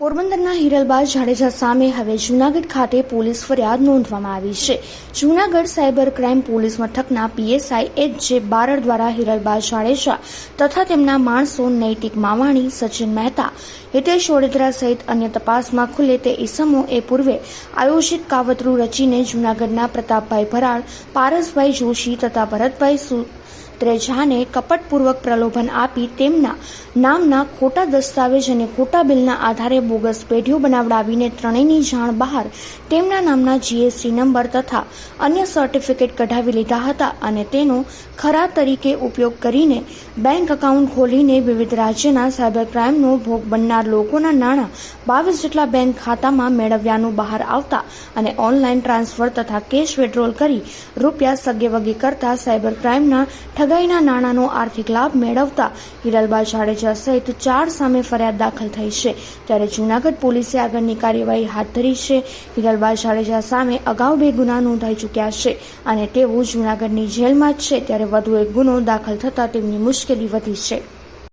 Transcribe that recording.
પોરબંદરના હિરલબાજ જાડેજા સામે હવે જૂનાગઢ ખાતે પોલીસ ફરિયાદ નોંધવામાં આવી છે. જૂનાગઢ સાયબર ક્રાઇમ પોલીસ મથકના પીએસઆઈ એચ જે બારડ દ્વારા હિરલબાજ જાડેજા તથા તેમના માણસો નૈતિક માવાણી, સચિન મહેતા, હિતેશ ઓડેદરા સહિત અન્ય તપાસમાં ખુલે તે ઇસમો એ પૂર્વે આયોજિત કાવતરું રચીને જૂનાગઢના પ્રતાપભાઈ ભરાડ પારસભાઈ જોશી તથા ભરતભાઈ ત્રેજાને કપટપૂર્વક પ્રલોભન આપી તેમના નામના ખોટા દસ્તાવેજ અને ખોટા બિલના આધારે બોગસ પેઢીઓ બનાવડાવીને ત્રણેયની જાણ બહાર તેમના નામના જીએસટી નંબર તથા અન્ય સર્ટિફિકેટ કઢાવી લીધા હતા અને તેનો ખરા તરીકે ઉપયોગ કરીને બેંક એકાઉન્ટ ખોલીને વિવિધ રાજ્યના સાયબર ક્રાઇમનો ભોગ બનનાર લોકોના નાણાં બાવીસ જેટલા બેંક ખાતામાં મેળવ્યાનું બહાર આવતા અને ઓનલાઈન ટ્રાન્સફર તથા કેશ વિડ્રોલ કરી રૂપિયા સગેવગી કરતા સાયબર ક્રાઇમના ઠગાઈના નાણાંનો આર્થિક લાભ મેળવતા હિરલબા જાડેજા સહિત ચાર સામે ફરિયાદ દાખલ થઈ છે. ત્યારે જૂનાગઢ પોલીસે આગળની કાર્યવાહી હાથ ધરી છે. હિરલબા જાડેજા સામે અગાઉ બે ગુના નોંધાઈ ચૂક્યા છે અને તેઓ જૂનાગઢની જેલમાં જ છે. ત્યારે વધુ એક ગુનો દાખલ થતાં તેમની મુશ્કેલી વધી છે.